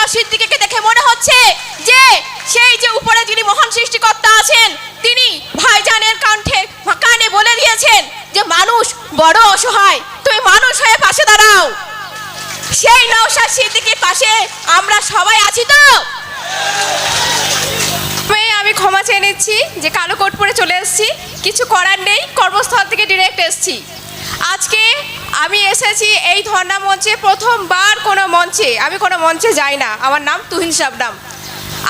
নওশাদ সিদ্দিকীকে দেখে মনে হচ্ছে যে সেই যে উপরে যিনি মহান সৃষ্টিকর্তা আছেন, তিনি ভাইজানের কণ্ঠে, কানে বলে দিয়েছেন যে মানুষ বড় অসহায়, তুমি মানুষ হয়ে পাশে দাঁড়াও। সেই নওশাদ সিদ্দিকীর পাশে আমরা সবাই আছি তো? আমি ক্ষমা চেয়ে নিচ্ছি যে কালো কোট পরে চলে এসেছি। কিছু করার নেই, কর্মস্থল থেকে ডিরেক্ট এসেছি। আমি এসেছি এই ধর্ণা মঞ্চে প্রথমবার কোনো মঞ্চে। আমি কোনো মঞ্চে যাই না। আমার নাম তুহিন শাবনাম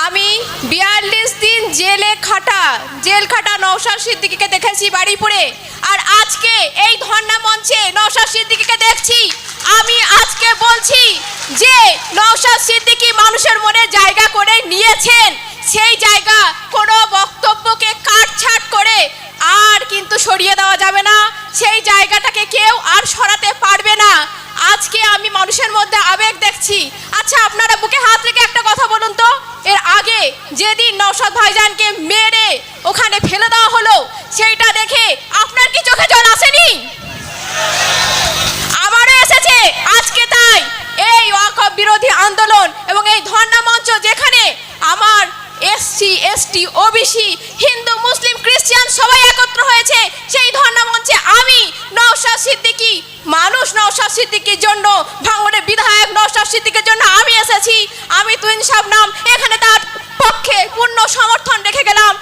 আমি বিয়াল্লিশ দিন জেলে খাটা, জেল খাটা নৌসাদ সিদ্দিকিকে দেখেছি বাড়িপুরে। আর আজকে এই ধর্ণা মঞ্চে নৌসাদ সিদ্দিকিকে দেখছি। আমি আজকে বলছি যে নৌসাদ সিদ্দিকি মানুষের মনে জায়গা করে নিয়েছেন। সেই জায়গা যাবে না, সেই জায়গাটাকে কেউ আর সরাতে পারবে না। আজকে আমি মানুষের মধ্যে আবেগ দেখছি। আচ্ছা আপনারা বুকে হাত রেখে একটা কথা বলুন তো। এর আগে যেদিন নৌসাদ ভাইজানকে মেরে ওখানে ফেলে দেওয়া হলো, সেইটা দেখে আপনার কি চোখে জল আসেনি? আবারও এসেছে, আজকে তাই। এই ওয়াকফ বিরোধী আন্দোলন এবং এই ধর্ণা মঞ্চ যেখানে আমার এসসি, এসটি, ওবিসি হিন্দু মুসলিম খ্রিস্টান সবাই একত্র হয়েছে সেই ধর্ণা মঞ্চে আমি নওশাদ সিদ্দিকী মানুষ সিদ্দিকির জন্য ভাঙনের বিধায়ক নওশাদ সিদ্দিকীর জন্য আমি এসেছি। আমি তুইন সাহেব এখানে